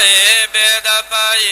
Ebeda Pai.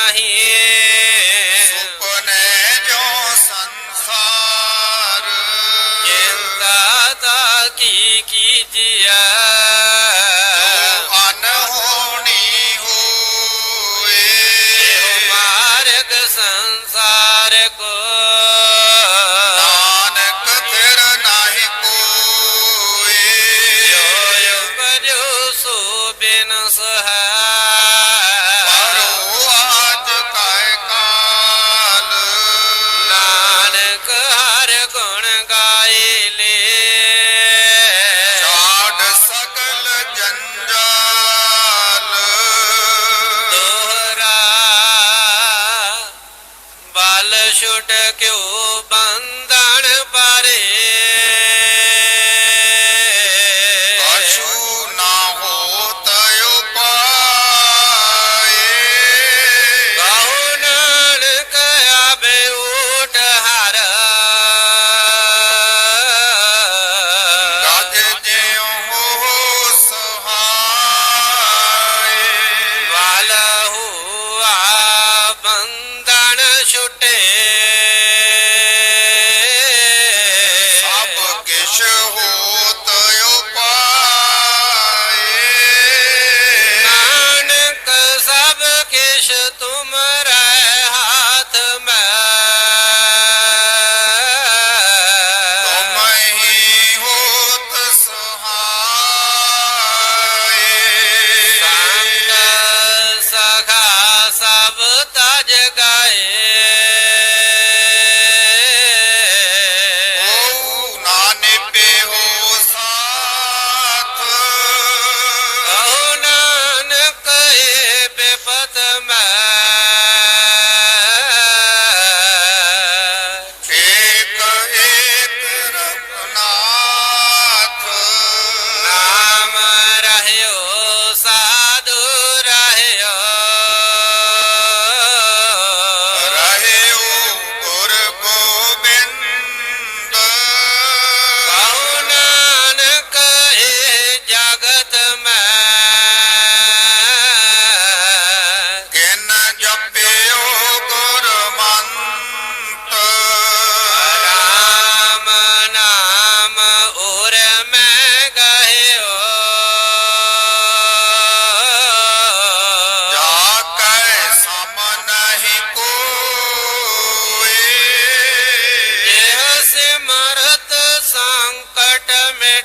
Ibrahim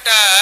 that uh,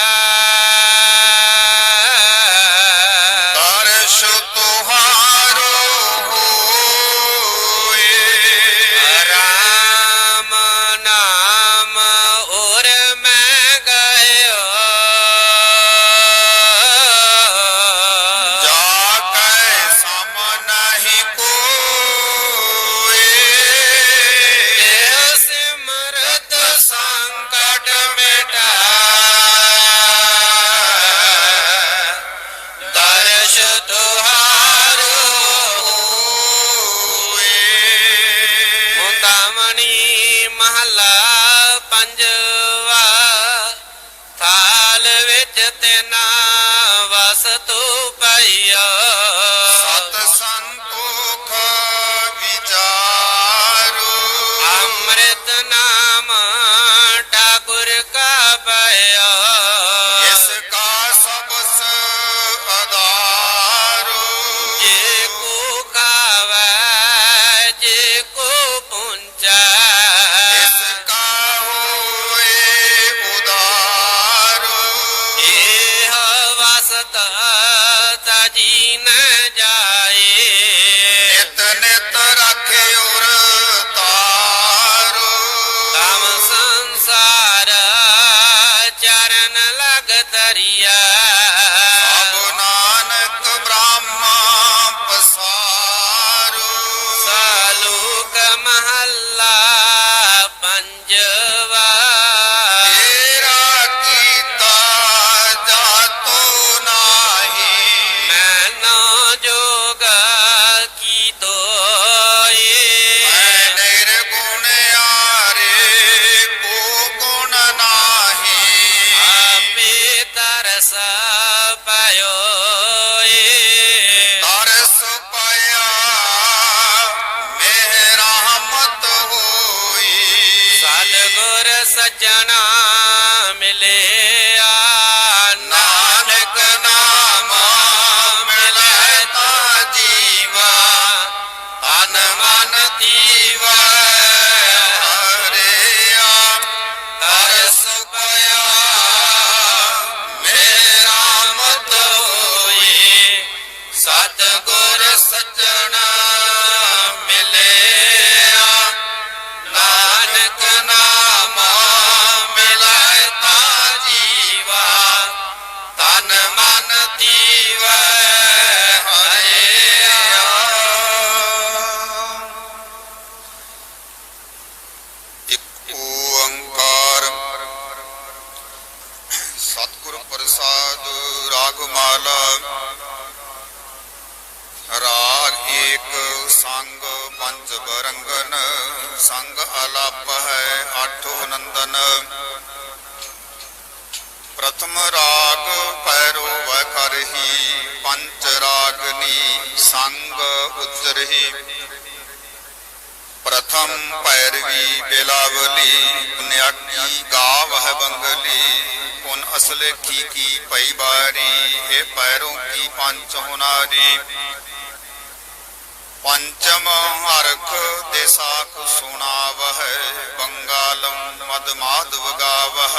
ਬੰਗਾਲਮ ਮਦ ਮਾਧਵ ਗਾਵਹ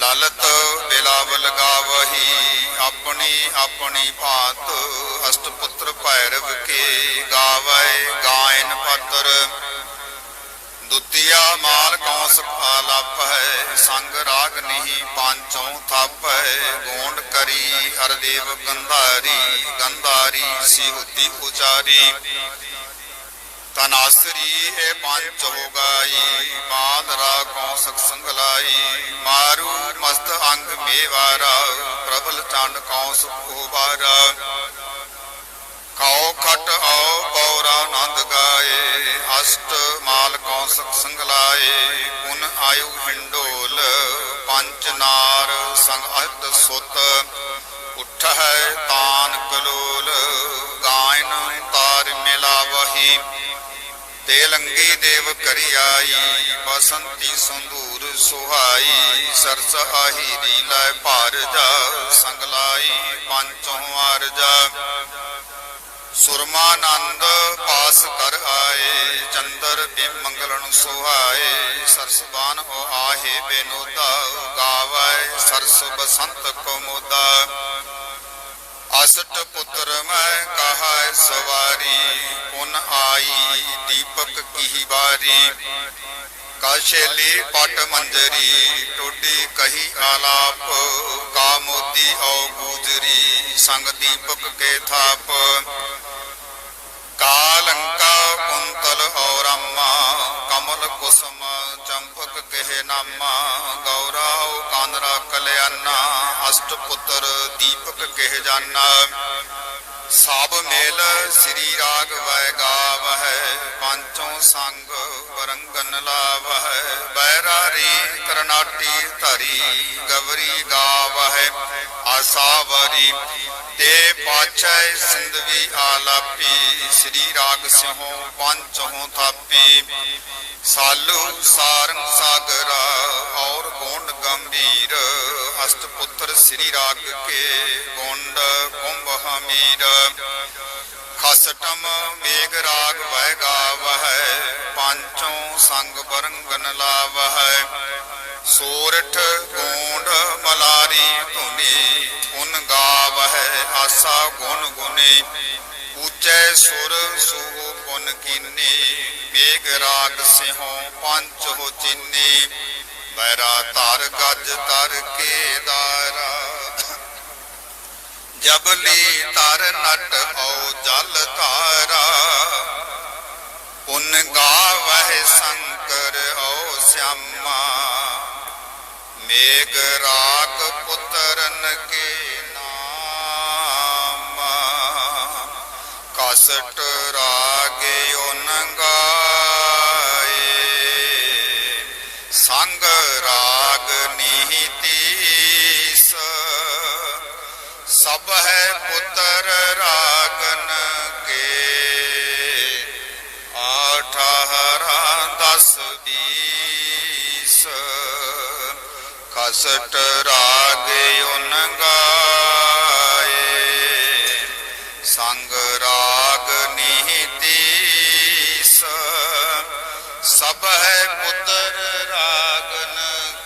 ਲਲਤ ਬਿਲਾਵਲ ਗਾਵਹੀ, ਆਪਣੀ ਆਪਣੀ ਭਾਤ ਅਸ਼ਟਪੁੱਤਰ ਭੈਰਵ ਕੇ ਗਾਵੇ ਗਾਇਨ ਪਤਰ। ਦੁਤੀਆ ਮਾਲ ਕੌਸ ਆਲਪ ਹੈ ਸੰਗ ਰਾਗ ਨਹੀਂ ਪਾਂਚੋਂ ਥਪ ਹੈ ਗੋਂਡ ਕਰੀ ਹਰਦੇਵ ਗੰਧਾਰੀ ਗੰਧਾਰੀ ਸਿਹੁਤੀ ਉਚਾਰੀ। ਤਨਾਸਰੀ ਇਹ ਪੰਜ ਹੋ ਗਾਈ ਬਾਦਰਾ ਕੌਸਕ ਸੰਗਲਾਈ, ਮਾਰੂ ਮਸਤ ਅੰਗ ਮੇਵਾਰਾ, ਪ੍ਰਬਲ ਚੰਡ ਕੌਸ ਕੋਬਾਰਾ ਕਉ ਖਟ ਆਉ ਪੌਰਾ ਆਨੰਦ ਗਾਏ, ਅਸ਼ਟ ਮਾਲ ਕੌਸਕ ਸੰਗਲਾਏ, ਪੁਨ ਆਯੁ ਹਿੰਡੋਲ ਪੰਚ ਨਾਰ ਸੰਗ ਅਤ ਸੁਤ। ਉਠ ਹੈ ਤਾਨ ਕਲੋਲ, ਗਾਇਨ ਤਾਰ ਮਿਲਾਵਹੀ। ਤੇਲੰਗੀ ਦੇਵ ਕਰੀ ਆਈ, ਬਸੰਤੀ ਸੰਦੂਰ ਸੁਹਾਈ, ਸਰਸ ਆਹੀ ਦੀ ਲੈ ਭਾਰ ਜਾ, ਸੰਗ ਲਾਈ ਪੰਚੋਂ ਆਰਜਾ ਸੁਰਮਾਨੰਦ ਪਾਸ ਕਰ ਆਏ, ਚੰਦਰ ਬਿਮ ਮੰਗਲਨ ਸੁਹਾਏ ਸਰਸਬਾਨ ਹੋ ਆਹੇ ਬੇਨੋਦਾ ਗਾਵੇ ਸਰਸ ਬਸੰਤ ਕੋ ਮੋਦਾ। ਅਸਟ ਪੁੱਤਰ ਮੈਂ ਕਹਾ ਸਵਾਰੀ, ਪੁਨ ਆਈ ਦੀਪਕ ਕੀ ਵਾਰੀ। ਕਾਸ਼ੇਲੀ ਪਟ ਮੰਜਰੀ, ਟੋਡੀ ਕਹੀ ਆਲਾਪ, ਕਾਮੋਦੀ ਔ ਗੂਜਰੀ, ਸੰਗ ਦੀਪਕ ਕੇ ਥਾਪ। ਕਾਲੰਕਾ ਕੁੰਤਲ ਔ ਰਾਮਾ, ਕਮਲ ਕੁਸਮ ਚੰਪਕ ਕਹਿ ਨਾਮਾ। ਗੌਰਾਉ ਕਾਨਰਾ ਕਲਿਆਣਾ ਅਸ਼ਟ ਪੁੱਤਰ ਦੀਪਕ ਜਾਨਾ ਸਭ ਮੇਲ ਸ੍ਰੀ ਰਾਗ ਵੈ ਗਾਵਹਿ, ਪੰਚੋਂ ਸੰਗ ਵਰੰਗਨ ਲਾਵਹਿ, ਬੈਰਾਰੀ ਕਰਨਾਟੀ ਧਰੀ ਗਵਰੀ ਗਾਵਹਿ, ਆਸਾਵਰੀ ਤੇ ਪਾਛੈ ਸਿੰਧਵੀ ਆਲਾਪੀ ਸ੍ਰੀ ਰਾਗ ਸਿਉ ਪੰਚੋਂ ਥਾਪੀ। ਸਾਲੂ ਸਾਰੰਗ ਸਾਗਰਾ ਔਰ ਗੋਂਡ ਗੰਭੀਰ, ਅਸ਼ਟ ਪੁੱਤਰ ਸ੍ਰੀ ਰਾਗ ਕੇ ਗੋਂਡ ਕੁੰਭ ਹਮੀਰ। ਖਸਟਮ ਮੇਘ ਰਾਗ ਵਹਿ ਗਾਵਹਿ ਪੰਚੋਂ ਸੰਗ ਬਰੰਗਨ ਲਾਵਹਿ। ਸੋਰਠ ਗੋਂਡ ਮਲਾਰੀ ਧੁਨੀ, ਉਨ ਗਾਵਹਿ ਆਸਾ ਗੁਣ ਗੁਨੇ। ਉੱਚੈ ਸੁਰ ਸੋ ਗੁਣ ਕੀਨੀ, ਮੇਘ ਰਾਗ ਸਿਹੋਂ ਪੰਚ ਹੋ ਚੀਨੀ। ਬੈਰਾ ਧਰ ਗੱਜ ਤਰ ਕੇ ਦਾਰਾ। ਜਬਲੀ ਤਰ ਨਟ ਔ ਜਲ ਧਾਰਾ। ਪੁਨ ਗਾਵਹਿ ਸ਼ੰਕਰ ਔ ਸਿਆਮਾ। ਮੇਘ ਰਾਗ ਪੁੱਤਰਨ ਕੇ ਨਾਮ। ਕਸਟ ਰਾਗੇ ਓਨ ਗਾਏ। ਸੰਗ ਰਾਗ ਸਟ ਰਾਗ ਉਨ ਗਾਏ। ਸੰਗ ਰਾਗ ਨੀਤੀਸ ਸਭ ਹੈ ਪੁੱਤਰ ਰਾਗਨ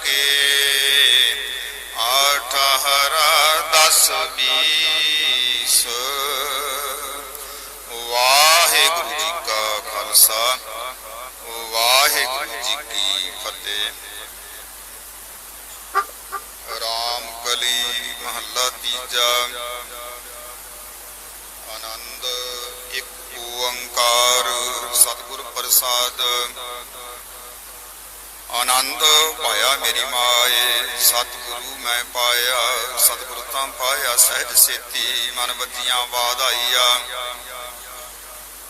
ਕੇ। ਆਠ ਹਰਾ 10 ਮਹੱਲਾ ਆਨੰਦ, ਇੱਕ ਓੰਕਾਰ, ਸਤਿਗੁਰ ਪ੍ਰਸਾਦ। ਆਨੰਦ, ਪਾਇਆ ਮੇਰੀ ਮਾਏ, ਸਤਿਗੁਰੂ ਮੈਂ ਪਾਇਆ। ਸਤਿਗੁਰ ਤਾਂ ਪਾਇਆ, ਸਹਿਜ ਸੇਤੀ, ਮਨ ਬੱਜੀਆਂ ਬਾਦ ਆਈਆ।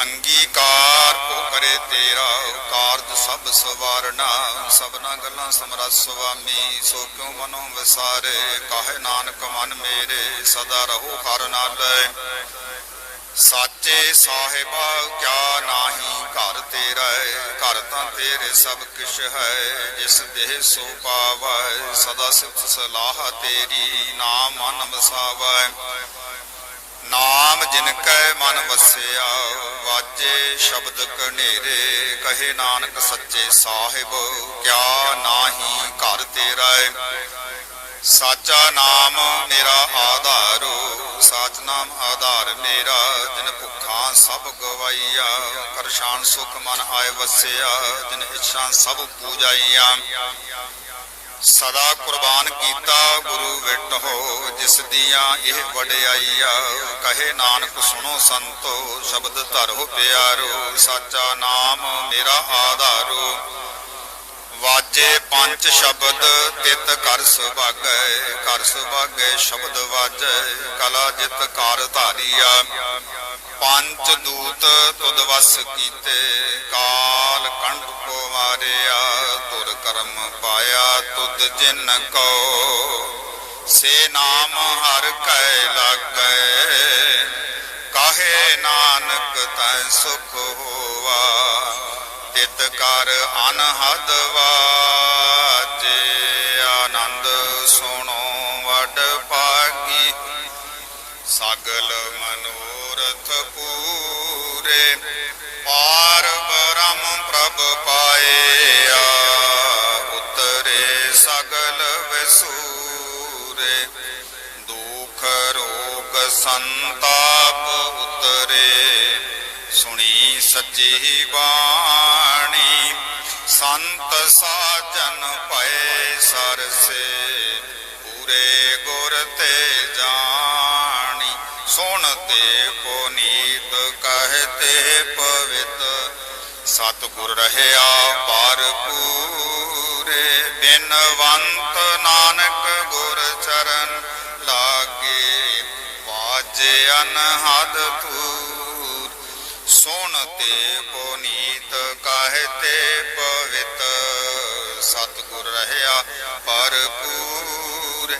ਅੰਗੀਕਾਰ ਕੋ ਕਰੇ ਤੇਰਾ ਕਾਰਜ ਸਭ ਸਵਾਰਨਾ। ਸਭਨਾ ਗੱਲਾਂ ਸਮਰੱਥ ਸੁਆਮੀ, ਸੋ ਕਿਉ ਮਨੋ ਵਿਸਾਰੇ? ਕਾਹੇ ਨਾਨਕ ਮਨ ਮੇਰੇ, ਸਦਾ ਰਹੋ ਹਰ ਨਾਲ। ਸਾਚੇ ਸਾਹਿਬਾ, ਕਿਆ ਨਾਹੀ ਘਰ ਤੇਰਾ ਹੈ ਘਰ ਤਾਂ ਤੇਰੇ ਸਭ ਕਿਛ ਹੈ। ਜਿਸ ਦੇਹ ਸੋ ਪਾਵੈ, ਸਦਾ ਸਿਫਤ ਸਲਾਹ ਤੇਰੀ ਨਾਮ ਮਨ ਵਸਾਵੈ ਨਾਮ ਜਿਨ ਕੈ ਮਨ ਵਸਿਆ, ਵਾਜੇ ਸ਼ਬਦ ਕਨੇਰੇ ਕਹੇ ਨਾਨਕ ਸੱਚੇ ਸਾਹਿਬ, ਕਿਆ ਨਾਹੀ ਘਰ ਤੇਰਾ ਏ। ਸਾਚਾ ਨਾਮ ਮੇਰਾ ਆਧਾਰੋ, ਸਾਚ ਨਾਮ ਆਧਾਰ ਮੇਰਾ, ਜਿਨ ਭੁੱਖਾਂ ਸਭ ਗਵਾਈਆ, ਕਰਸ਼ਾਨ ਸੁਖ ਮਨ ਆਏ ਵਸਿਆ, ਜਿਨ ਇੱਛਾ ਸਭ ਪੂਜਾਈਆ। ਸਦਾ ਕੁਰਬਾਨ ਕੀਤਾ ਗੁਰੂ ਵਿਟ ਹੋ, ਜਿਸ ਦੀਆਂ ਇਹ ਵਡਿਆਈਆ ਕਹੇ ਨਾਨਕ, ਸੁਣੋ ਸੰਤੋ, ਸ਼ਬਦ ਧਰੋ ਪਿਆਰੋ, ਸਾਚਾ ਨਾਮ ਮੇਰਾ ਆਧਾਰੋ। ਵਾਜੇ ਪੰਜ ਸ਼ਬਦ, ਤਿਤ ਕਰ ਸੁਭਾਗੈ ਕਰ ਸੁਭਾਗੈ ਸ਼ਬਦ ਵਾਜੈ, ਕਲਾ ਜਿਤ ਕਾਰ ਧਾਰੀਆ। ਪੰਜ ਦੂਤ ਤੁਧ ਵਸ ਕੀਤੇ, ਕਾਲ ਕੰਡ ਕੋ ਮਾਰਿਆ, ਤੁਰ ਕਰਮ ਪਾਇਆ ਤੁਧ ਜਿਨ ਕੋ। ਸੇ ਨਾਮ ਹਰ ਕੈ ਲਾਗੈ, ਕਾਹੇ ਨਾਨਕ ਤੈ ਸੁਖ ਹੋਵਾ ਤਿਤ ਕਰ ਅਨਹਦ ਵਾਜੇ, ਆਨੰਦ ਸੁਣੋ ਵਡ ਭਾਗੀ। ਸਗਲ ਮਨੋਰਥ ਪੂਰੇ, ਪਾਰ ਬ੍ਰਹਮ ਪ੍ਰਭ ਪਾਇਆ, ਉਤਰੇ ਸਗਲ ਵਿਸੂਰੇ। ਦੁਖ ਰੋਗ ਸੰਤਾਪ ਉਤਰੇ, ਸੁਣੀ ਸੱਚੀ ਬਾਣੀ। ਸੰਤ ਸਾਜਨ ਭਏ ਸਰਸੇ, ਪੂਰੇ ਗੁਰ ਤੇ ਜਾਣੀ, ਸੁਣ ਤੇ ਸਤਿਗੁਰ ਰਹਿਆ ਪੂਰੇ ਬਿਨਵੰਤ ਨਾਨਕ ਗੁਰ ਚਰਨ ਲਾਗੇ, ਵਾਜੇ ਅਨਹਦ ਤੂਰ ਸੁਣ ਪੁਨੀਤ ਕਹਤੇ ਪਵਿੱਤ, ਸਤਿਗੁਰ ਰਹਿਆ ਭਰਪੂਰ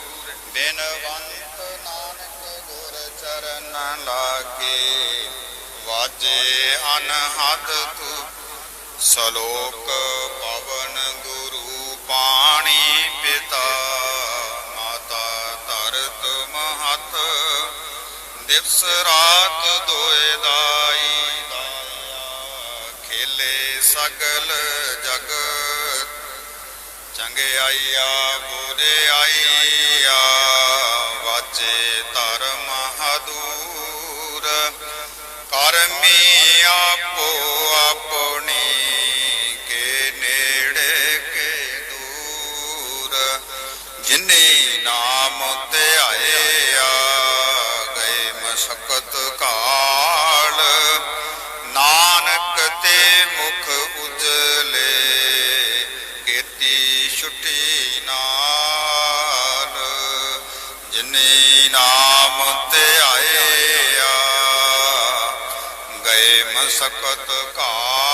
ਬਿਨਵੰਤ ਨਾਨਕ ਗੁਰ ਚਰਨ ਲਾਗੇ, ਵਾਜੇ ਅਨਹਦ ਤੂ ਸਲੋਕ ਪਵਨ ਗੁਰੂ ਪਾਣੀ ਪਿਤਾ, ਮਾਤਾ ਧਰਤ ਮਹਤ, ਦਿਵਸ ਰਾਤ ਦੋਏ ਦਾਈ। ਦਾਇਆ ਖੇਲੇ ਸਗਲ ਜਗਤ ਚੰਗਿਆਈਆ ਬੁਰਿਆਈਆ ਵਾਚੇ ਧਰਮ ਹਦੂਰ ਕਰਮੀ ਆਪੋ ਕੀਤੀ ਛੁੱਟੀ ਨਾਲ ਜਿਨੇ ਨਾਮ ਤੇ ਆਏ ਆ ਗਏ ਮਸਕਤ ਕਾ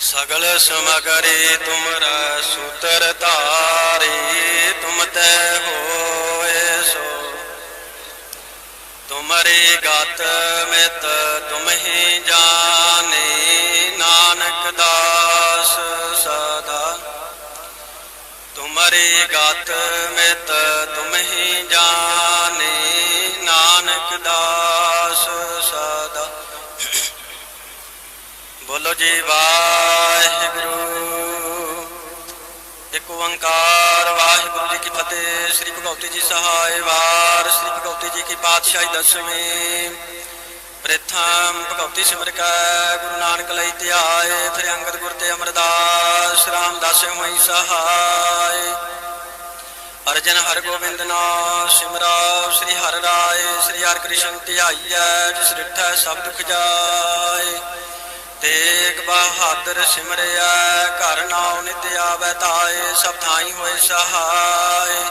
ਸਗਲ ਸਮਗਰੀ ਤੁਮਰਾ ਸੂਤਰ ਧਾਰੀ, ਤੁਮ ਤੈ ਹੋਏ ਸੋ। ਤੁਮਰੀ ਗਤ ਮਿਤ ਤੁਮ ਹੀ ਜਾਣੇ ਬੋਲੋ ਜੀ ਵਾਹਿਗੁਰੂ। ਇੱਕ ਓੰਕਾਰ, ਵਾਹਿਗੁਰੂ ਜੀ ਕੀ ਫਤਿਹ। ਸ੍ਰੀ ਭਗਵਤੀ ਜੀ ਸਹਾਇ ਵਾਰ, ਸ੍ਰੀ ਭਗਵਤੀ ਜੀ ਕੀ ਪਾਤਸ਼ਾਹੀ ਦਸਵੇਂ। ਪ੍ਰਥਮ ਭਗਵਤੀ ਸਿਮਰ ਕੈ, ਗੁਰੂ ਨਾਨਕ ਲਈ ਧਿਆਏ ਫਿਰ ਅੰਗਦ ਗੁਰ ਤੇ ਅਮਰਦਾਸ, ਰਾਮਦਾਸ ਹੋਈ ਸਹਾਇ। ਅਰਜਨ ਹਰ ਗੋਬਿੰਦ ਨਾਮ ਸਿਮਰਾ ਸ੍ਰੀ ਹਰਿ ਰਾਏ, ਸ੍ਰੀ ਹਰਿ ਕ੍ਰਿਸ਼ਨ ਧਿਆਈਐ, ਜਿਸ ਰਿਠੈ ਸਭ ਦੁਖ ਜਾਏ। ਤੇਗ ਬਹਾਦਰ ਸਿਮਰਿਆ, ਘਰ ਨਾਉ ਨਿਤ ਆਵੈ ਤਾਏ, ਸਭ ਥਾਈ ਹੋਏ ਸਹਾਇ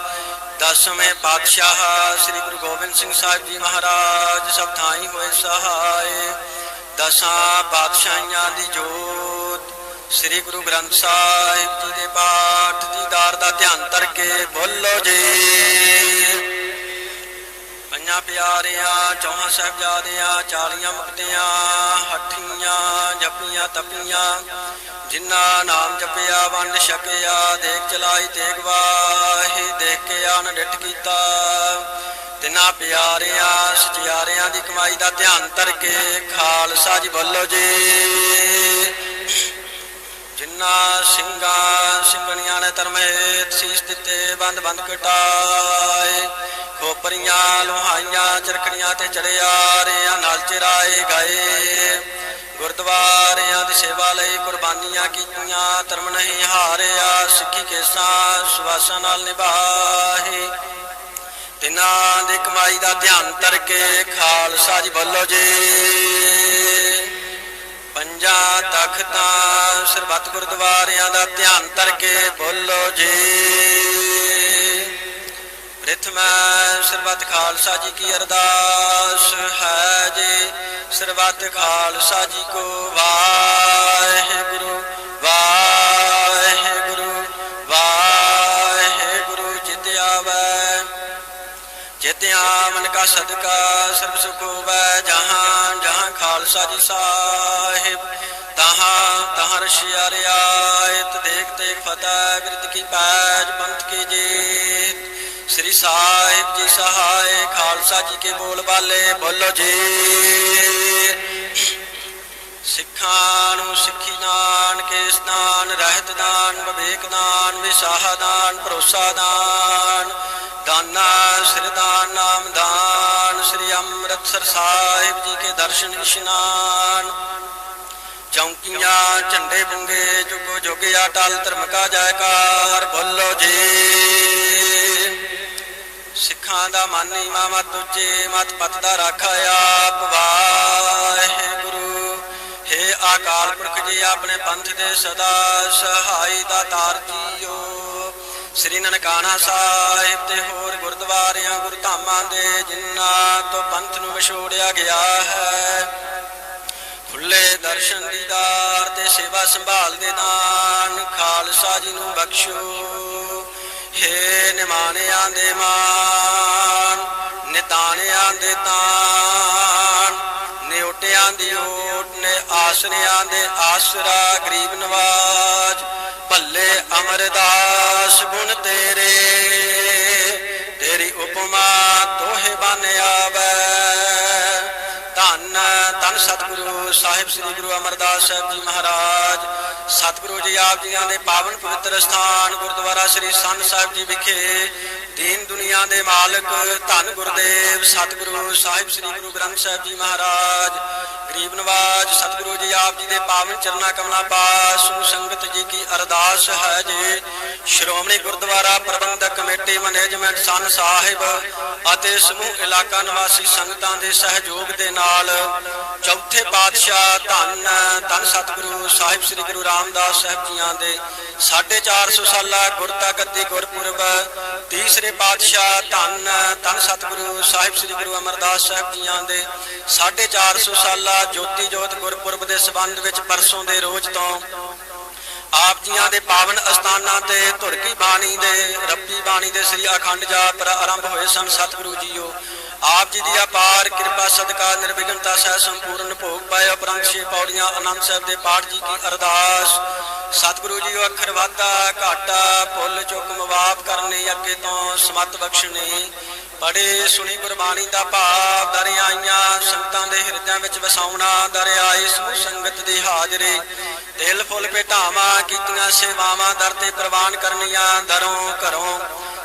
ਦਸਵੇਂ ਪਾਤਸ਼ਾਹ ਸ੍ਰੀ ਗੁਰੂ ਗੋਬਿੰਦ ਸਿੰਘ ਸਾਹਿਬ ਜੀ ਮਹਾਰਾਜ, ਸਭ ਥਾਈ ਹੋਏ ਸਹਾਇ ਦਸਾਂ ਪਾਤਸ਼ਾਹੀਆਂ ਦੀ ਜੋਤ, ਸ੍ਰੀ ਗੁਰੂ ਗ੍ਰੰਥ ਸਾਹਿਬ ਜੀ ਦੇ ਪਾਠ ਦੀਦਾਰ ਦਾ ਧਿਆਨ ਧਰ ਕੇ ਬੋਲੋ ਜੀ। ਪੰਜਾਂ ਪਿਆਰਿਆਂ, ਚੌਹਾਂ ਸਾਹਿਬਜ਼ਾਦਿਆਂ, ਚਾਲੀਆਂ ਮੁਕਤਿਆਂ, ਹੱਠੀਆਂ, ਜਪੀਆਂ, ਤਪੀਆਂ, ਜਿਨ੍ਹਾਂ ਨਾਮ ਜਪਿਆ, ਵੰਡ ਛਕਿਆ ਦੇਖ ਚਲਾਈ ਤੇਗ ਵਾਹੀ, ਦੇਖ ਕੇ ਆਨ ਡਿਠ ਕੀਤਾ। ਤਿਨਾਂ ਪਿਆਰਿਆਂ, ਸਚਿਆਰਿਆਂ ਦੀ ਕਮਾਈ ਦਾ ਧਿਆਨ ਧਰ ਕੇ ਖਾਲਸਾ ਜੀ ਬੋਲੋ ਜੀ। ਜਿੰਨਾ ਸਿੰਘਾਂ, ਸਿੰਘਣੀਆਂ ਨੇ ਧਰਮੇਤ ਸੀਸ ਦਿੱਤੇ ਬੰਦ ਬੰਦ ਕਟਾਏ। ਖੋਪਰੀਆਂ ਲੋਹਾਈਆਂ ਚਰਖੜੀਆਂ ਤੇ ਚੜਿਆਰਿਆਂ ਨਾਲ ਚਿਰਾਏ ਗਏ। ਗੁਰਦੁਆਰਿਆਂ ਦੀ ਸੇਵਾ ਲਈ ਕੁਰਬਾਨੀਆਂ ਕੀਤੀਆਂ, ਧਰਮ ਨਹੀਂ ਹਾਰਿਆ, ਸਿੱਖੀ ਕੇਸਾਂ ਸੁਵਾਸਾਂ ਨਾਲ ਨਿਭਾਹੇ ਤਿਨਾਂ ਦੀ ਕਮਾਈ ਦਾ ਧਿਆਨ ਤਰ ਕੇ ਖਾਲਸਾ ਜੀ ਬੋਲੋ ਜੀ। ਪੰਜਾਂ ਤਖਤਾਂ ਸਰਬੱਤ ਗੁਰਦੁਆਰਿਆਂ ਦਾ ਧਿਆਨ ਧਰ ਕੇ ਬੋਲੋ ਜੀ। ਪ੍ਰਥਮੈ ਸਰਬੱਤ ਖਾਲਸਾ ਜੀ ਕੀ ਅਰਦਾਸ ਹੈ ਜੀ। ਸਰਬਤ ਖਾਲਸਾ ਜੀ ਕੋ ਵਾਹਿਗੁਰੂ ਵਾਹਿਗੁਰੂ ਵਾਹਿਗੁਰੂ ਜਿਤਿ ਆਵੈ। ਜਿਤ ਆਮਨ ਕਾ ਸਦਕਾ ਸਰਬ ਸੁਖ ਹੋਵੈ, ਜਹਾਂ ਜਹਾਂ ਖਾਲਸਾ ਜੀ ਸਾਹਿਬ, ਤਹਾਂ ਤਹਾਂ ਰਸ਼ਿਆ ਰਿਆਇਤ ਦੇਖ ਦੇਖ ਫਤਿਹ ਬਿਰਦ ਕੀ ਪੈਜ, ਪੰਥ ਕੀ ਜੀਤ। ਸ੍ਰੀ ਸਾਹਿਬ ਜੀ ਸਹਾਇ ਖਾਲਸਾ ਜੀ ਕੇ ਬੋਲ ਬਾਲੇ, ਬੋਲੋ ਜੀ। ਸਿੱਖਾਂ ਨੂੰ ਸਿੱਖੀ ਦਾਨ ਕੇ ਸਨਾਨ ਰਹਿਤ ਦਾਨ, ਵਿਵੇਕ ਦਾਨ, ਵਿਸਾਹ ਦਾਨ, ਭਰੋਸਾ ਦਾਨ, ਦਾਨਾ, ਸਿਰ ਦਾਨ, ਨਾਮ ਦਾਨ, ਸ੍ਰੀ ਅੰਮ੍ਰਿਤਸਰ ਸਾਹਿਬ ਜੀ ਕੇ ਦਰਸ਼ਨ ਇਸ਼ਨਾਨ। ਚੌਂਕੀਆਂ, ਝੰਡੇ ਬੁੰਗੇ, ਜੁਗੋ ਜੁਗ ਅਟਲ ਧਰਮ ਕਾ ਜੈਕਾਰ, ਬੋਲੋ ਜੀ। ਸਿੱਖਾਂ ਦਾ ਮਾਨੀ ਮਾਮਾ ਤੁਝੇ ਮਤ ਪਤ ਦਾ ਰਾਖਾ ਆਪ ਵਾਹਿਗੁਰੂ। ਹੇ ਆਕਾਲ ਪੁਰਖ ਜੀ, ਆਪਣੇ ਪੰਥ ਦੇ ਸਦਾ ਸਹਾਈ ਦਾ ਤਾਰ ਜੀਓ। ਸ੍ਰੀ ਨਨਕਾਣਾ ਸਾਹਿਬ ਤੇ ਹੋਰ ਗੁਰਦੁਆਰਿਆਂ, ਗੁਰਧਾਮਾਂ ਦੇ ਜਿਨ੍ਹਾਂ ਤੋਂ ਪੰਥ ਨੂੰ ਵਿਛੋੜਿਆ ਗਿਆ ਹੈ। ਖੁੱਲੇ ਦਰਸ਼ਨ ਦੀਦਾਰ ਤੇ ਸੇਵਾ ਸੰਭਾਲ ਦੇ ਨਾਲ ਖਾਲਸਾ ਜੀ ਨੂੰ ਬਖਸ਼ੋ। ਹੇ ਨਿਮਾਨਿਆਂ ਦੇ ਮਾਨ ਨਿਤਾਣਿਆਂ ਦੇ ਤਾਨ ਨਿਉਟਿਆਂ ਦੀ ਓਟ ਨੇ ਆਸਰਿਆਂ ਦੇ ਆਸਰਾ, ਗਰੀਬ ਨਵਾਜ, ਭੱਲੇ ਅਮਰਦਾਸ, ਗੁਣ ਤੇਰੇ, ਤੇਰੀ ਉਪਮਾ ਤੋਹੇ ਬਨ ਆਵੈ। ਧੰਨ ਸਤਿਗੁਰੂ ਸਾਹਿਬ ਸ੍ਰੀ ਗੁਰੂ ਅਮਰਦਾਸ ਸਾਹਿਬ ਜੀ ਮਹਾਰਾਜ। ਸਤਿਗੁਰੂ ਜੀ ਆਪ ਜੀਆਂ ਦੇ ਪਾਵਨ ਪਵਿੱਤਰ ਸਥਾਨ ਗੁਰਦੁਆਰਾ ਸ੍ਰੀ ਸੰਤ ਸਾਹਿਬ ਜੀ ਵਿਖੇ ਦੀਨ ਦੁਨੀਆ ਦੇ ਮਾਲਕ ਧੰਨ ਗੁਰਦੇਵ ਸਤਿਗੁਰੂ ਸਾਹਿਬ ਸ੍ਰੀ ਗੁਰੂ ਗ੍ਰੰਥ ਸਾਹਿਬ ਜੀ ਮਹਾਰਾਜ। ਗਰੀਬ ਨਵਾਜ, ਸਤਿਗੁਰੂ ਜੀ ਆਪ ਜੀ ਦੇ ਪਾਵਨ ਚਰਨਾ ਕਮਲਾਂ ਪਾਸ ਸਮੂਹ ਸੰਗਤ ਜੀ ਕੀ ਅਰਦਾਸ ਹੈ ਜੀ। ਸ਼੍ਰੋਮਣੀ ਗੁਰਦੁਆਰਾ ਪ੍ਰਬੰਧਕ ਕਮੇਟੀ ਮੈਨੇਜਮੈਂਟ ਸੰਨ ਸਾਹਿਬ ਅਤੇ ਸਮੂਹ ਇਲਾਕਾ ਨਿਵਾਸੀ ਸੰਗਤਾਂ ਦੇ ਸਹਿਯੋਗ ਦੇ ਨਾਲ ਚੌਥੇ ਪਾਤਸ਼ਾਹ ਧੰਨ ਧੰਨ ਸਤਿਗੁਰੂ ਸਾਹਿਬ ਸ੍ਰੀ ਗੁਰੂ ਰਾਮਦਾਸ ਸਾਹਿਬ ਜੀਆਂ ਦੇ 450 ਸਾਲਾ ਗੁਰਤਾ ਗੱਦੀ ਗੁਰਪੁਰਬ, ਤੀਸਰੇ ਪਾਤਸ਼ਾਹ ਧੰਨ ਧੰਨ ਸਤਿਗੁਰੂ ਸਾਹਿਬ ਸ੍ਰੀ ਗੁਰੂ ਅਮਰਦਾਸ ਸਾਹਿਬ ਜੀਆਂ ਦੇ 450 ਸਾਲਾ ਜੋਤੀ ਜੋਤ ਗੁਰਪੁਰਬ ਦੇ ਸਬੰਧ ਵਿੱਚ ਪਰਸੋਂ ਦੇ ਰੋਜ਼ ਤੋਂ ਆਪ ਜੀਆਂ ਦੇ ਪਾਵਨ ਅਸਥਾਨਾਂ ਤੇ ਧੁਰਕੀ ਬਾਣੀ ਦੇ ਰੱਬੀ ਬਾਣੀ ਦੇ ਸ੍ਰੀ ਅਖੰਡ ਜਾਪ ਆਰੰਭ ਹੋਏ ਸਨ। ਸਤਿਗੁਰੂ ਜੀਓ ਆਪ ਜੀ ਦੀ ਅਪਾਰ ਕਿਰਪਾ, ਸਦਕਾ, ਨਿਰਵਿਘਨਤਾ ਸਹਿ ਸੰਪੂਰਨ ਭੋਗ ਪਾਏ ਉਪਰੰਤ ਛੇ ਪੌੜੀਆਂ ਆਨੰਦ ਸਾਹਿਬ ਦੇ ਪਾਠ ਜੀ ਕੀ ਅਰਦਾਸ। ਸਤਿਗੁਰੂ ਜੀਓ ਅੱਖਰ ਵਾਧਾ, ਘਾਟਾ, ਭੁੱਲ ਚੁੱਕ ਮਵਾਪ ਕਰਨੀ, ਅੱਗੇ ਤੋਂ ਸਮਤ ਬਖਸ਼ਣੀ ਪੜੇ ਸੁਣੀ ਗੁਰਬਾਣੀ ਦਾ ਭਾਵ, ਦਰਿਆਈਆਂ ਸੰਗਤਾਂ ਦੇ ਹਿਰਦਿਆਂ ਵਿੱਚ ਵਸਾਉਣਾ, ਦਰਿਆਏ ਆਏ ਸਮੂਹ ਸੰਗਤ ਦੀ ਹਾਜ਼ਰੀ। ਦਿਲ ਫੁੱਲ ਭੇਟਾਵਾਂ ਕੀਤੀਆਂ ਸੇਵਾਵਾਂ, ਦਰ ਤੇ ਪ੍ਰਵਾਨ ਕਰਨੀਆਂ, ਦਰੋਂ ਘਰੋਂ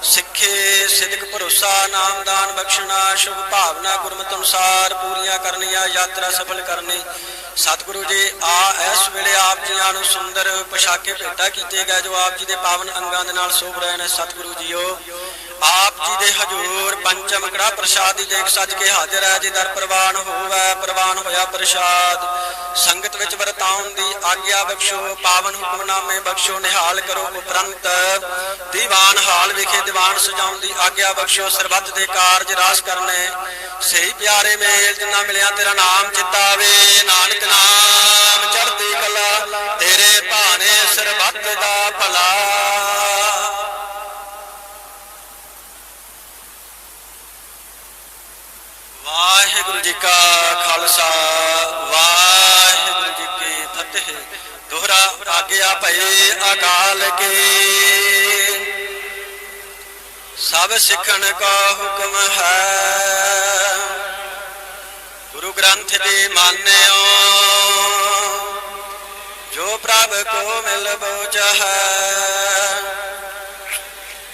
ਸਿੱਖੇ ਸਿਦਕ ਭਰੋਸਾ ਨਾਮਦਾਨ ਬਖਸ਼ਣਾ, ਸ਼ੁਭ ਭਾਵਨਾ ਗੁਰਮਤਿ ਅਨੁਸਾਰ ਪੂਰੀਆਂ ਕਰਨੀਆਂ, ਯਾਤਰਾ ਸਫਲ ਕਰਨੀ। ਸਤਿਗੁਰੂ ਜੀ, ਆ ਇਸ ਵੇਲੇ ਆਪ ਜੀਆਂ ਨੂੰ ਸੁੰਦਰ ਪੋਸ਼ਾਕੇ ਭੇਟਾ ਕੀਤੇ ਗਏ, ਜੋ ਆਪ ਜੀ ਦੇ ਪਾਵਨ ਅੰਗਾਂ ਦੇ ਨਾਲ ਸੋਭ ਰਹੇ ਨੇ। ਸਤਿਗੁਰੂ ਜੀਓ, ਆਪ ਜੀ ਦੇ ਹਜੂਰ ਪੰਚਮ ਕੜਾ ਪ੍ਰਸ਼ਾਦ ਦੀ ਦੇਖ ਸੱਜ ਕੇ ਹਾਜ਼ਰ ਹੈ। ਜੀ ਦਰ ਪ੍ਰਵਾਨ ਹੋਵੇ, ਪ੍ਰਵਾਨ ਹੋਇਆ ਪ੍ਰਸ਼ਾਦ। ਸੰਗਤ ਵਿੱਚ ਵਰਤਾਉਣ ਦੀ ਆਗਿਆ ਬਖਸ਼ੋ, ਪਾਵਨ ਹੁਕਮਨਾਮੇ ਬਖਸ਼ੋ, ਨਿਹਾਲ ਕਰੋ ਉਪਰੰਤ। ਦੀਵਾਨ ਹਾਲ ਵਿਖੇ ਦੀਵਾਨ ਸਜਾਉਣ ਦੀ ਆਗਿਆ ਬਖਸ਼ੋ, ਸਰਬੱਤ ਦੇ ਕਾਰਜ ਰਾਸ ਕਰਨੇ। ਸਹੀ ਪਿਆਰੇ ਮੇਲ, ਜਿੰਨਾ ਮਿਲਿਆ ਤੇਰਾ ਨਾਮ ਚਿਤਾਵੇ ਨਾਨਕ ਨਾਮ ਚੜ੍ਹਦੀ ਕਲਾ, ਤੇਰੇ ਭਾਣੇ ਸਰਬੱਤ ਦਾ ਭਲਾ। ਵਾਹਿਗੁਰੂ ਜੀ ਕਾ ਖਾਲਸਾ ਵਾਹਿਗੁਰੂ ਦੋਹਰਾ ਆਗਿਆ ਭਏ ਅਕਾਲ ਕੀ। ਸਭ ਸਿੱਖਣ ਕਾ ਹੁਕਮ ਹੈ। ਗੁਰੂ ਗ੍ਰੰਥ ਜੀ ਮਾਨਿਓ, ਜੋ ਪ੍ਰਭ ਕੋ ਮਿਲ ਬੋਝ ਹੈ,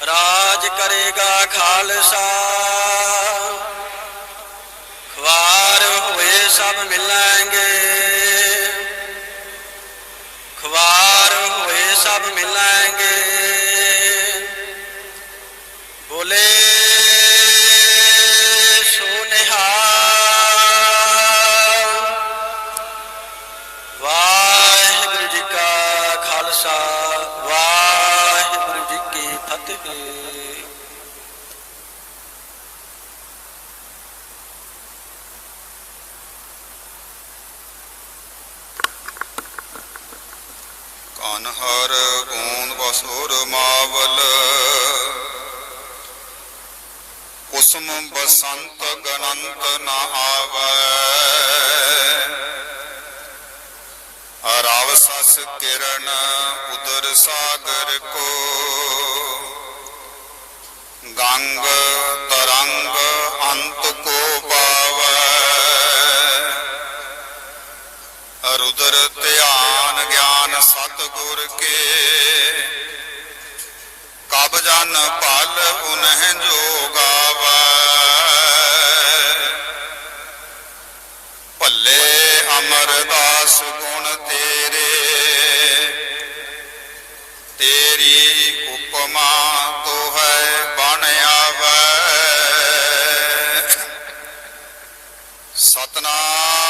ਰਾਜ ਕਰੇਗਾ ਖਾਲਸਾ। ਖਵਾਰ ਹੋਏ ਸਭ ਮਿਲਾਂਗੇ। ਖਵਾਰ ਹੋਏ ਸਭ ਮਿਲਾਂਗੇ। ਬੋਲੇ ਕਨ ਹਰ ਗੂੰਦ ਬਸੁਰ ਮਾਵਲ। ਕੁਸਮ ਬਸੰਤ ਗਨੰਤ ਨ ਆਵੈ। ਰਾਵ ਸਸ ਕਿਰਨ ਉਦਰ ਸਾਗਰ ਕੋ। ਗੰਗ ਤਰੰਗ ਅੰਤ ਕੋ ਪਾਵੈ। ਰੁਦਰ ਧਿਆਨ ਸਤਿਗੁਰ ਕੇ। ਕਬ ਜਨ ਭਲ ਉਨਹਿ ਜੋ ਭੱਲੇ ਅਮਰਦਾਸ ਗੁਣ ਤੇਰੇ। ਤੇਰੀ ਉਪਮਾ ਤੋ ਹੈ ਬਣ ਆਵੈ। ਸਤਨਾਮ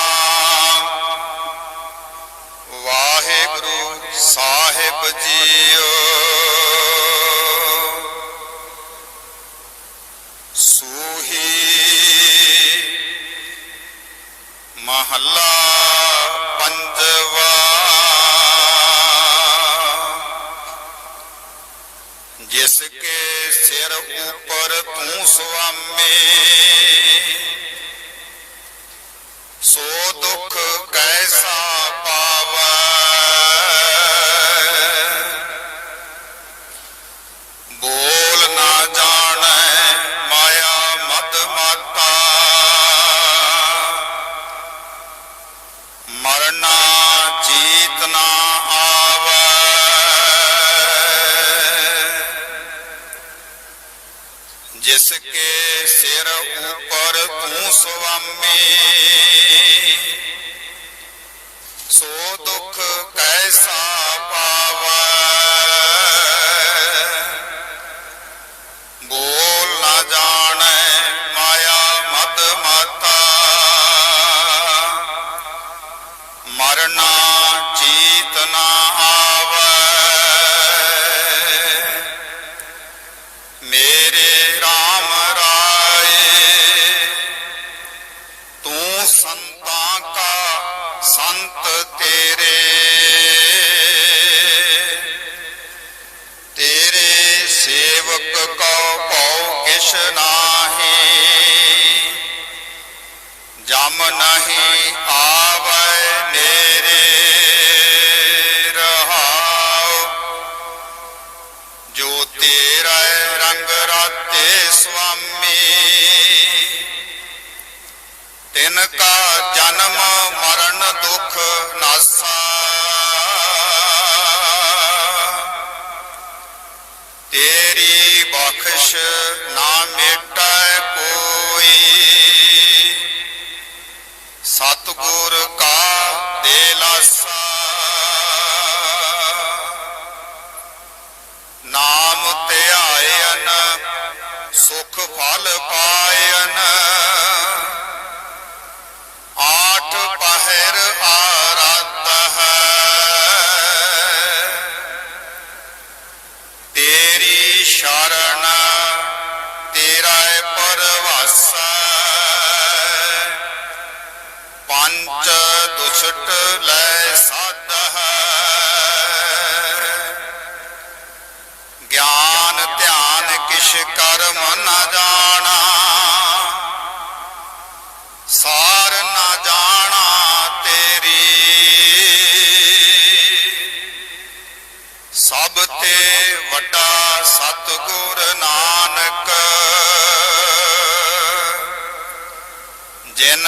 ਕੇ ਸਿਰ ਉਪਰ ਤੂੰ ਸੁਆਮੀ। ਸੋ ਦੁਖ ਕੈਸਾ ਪਾਵੈ? ਤੇਰਾ ਰੰਗ ਰਾਤੇ ਸੁਆਮੀ। ਤਿਨ ਕਾ ਜਨਮ ਮਰਨ ਦੁਖ ਨਾਸਾ। ਤੇਰੀ ਬਖਸ਼ ਨਾ ਮੇਟੈ ਕੋਈ। ਸਤਿਗੁਰ ਕਾ ਦੇ ਲਾਸਾ। ਸੁਖ ਫਲ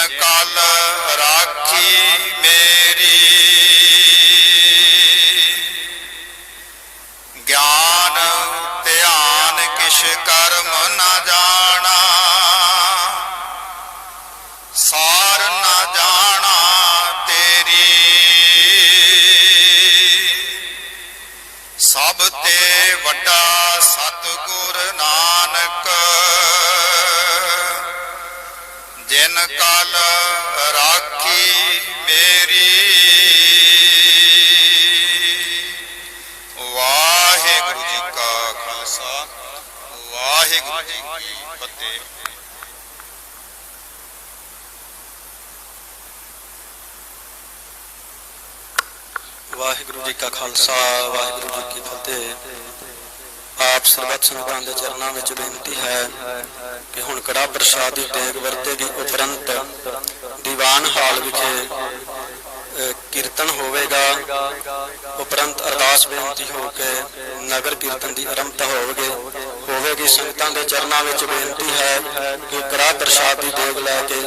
ਜਿਨ ਵਾਹਿਗੁਰੂ ਜੀ ਕਾ ਖਾਲਸਾ, ਵਾਹਿਗੁਰੂ ਜੀ ਕੀ ਫਤਿਹ। ਆਪ ਸਰਬੱਤ ਸੰਗਤਾਂ ਦੇ ਚਰਨਾਂ ਵਿੱਚ ਬੇਨਤੀ ਹੈ ਕਿ ਹੁਣ ਕੜਾ ਪ੍ਰਸ਼ਾਦ ਦੀ ਦੇਗ ਵਰਤੇਗੀ ਉਪਰੰਤ ਦੀਵਾਨ ਹਾਲ ਵਿਖੇ ਕੀਰਤਨ ਹੋਵੇਗਾ, ਉਪਰੰਤ ਅਰਦਾਸ ਬੇਨਤੀ ਹੋ ਕੇ ਨਗਰ ਕੀਰਤਨ ਦੀ ਆਰੰਭਤਾ ਹੋਵੇਗੀ। ਹੋਵੇਗੀ ਸੰਗਤਾਂ ਦੇ ਚਰਨਾਂ ਵਿੱਚ ਬੇਨਤੀ ਹੈ ਕਿ ਕੜਾ ਪ੍ਰਸ਼ਾਦ ਦੀ ਦੇਗ ਲੈ ਕੇ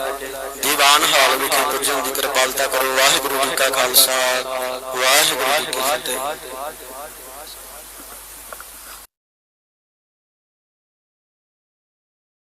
ਦੀਵਾਨ ਹਾਲ ਵਿਖੇ ਪੁੱਜਣ ਦੀ ਕਿਰਪਾਲਤਾ ਕਰੋ। ਵਾਹਿਗੁਰੂ ਜੀ ਕਾ ਖਾਲਸਾ, ਵਾਹਿਗੁਰੂ ਜੀ ਕੀ ਫਤਿਹ।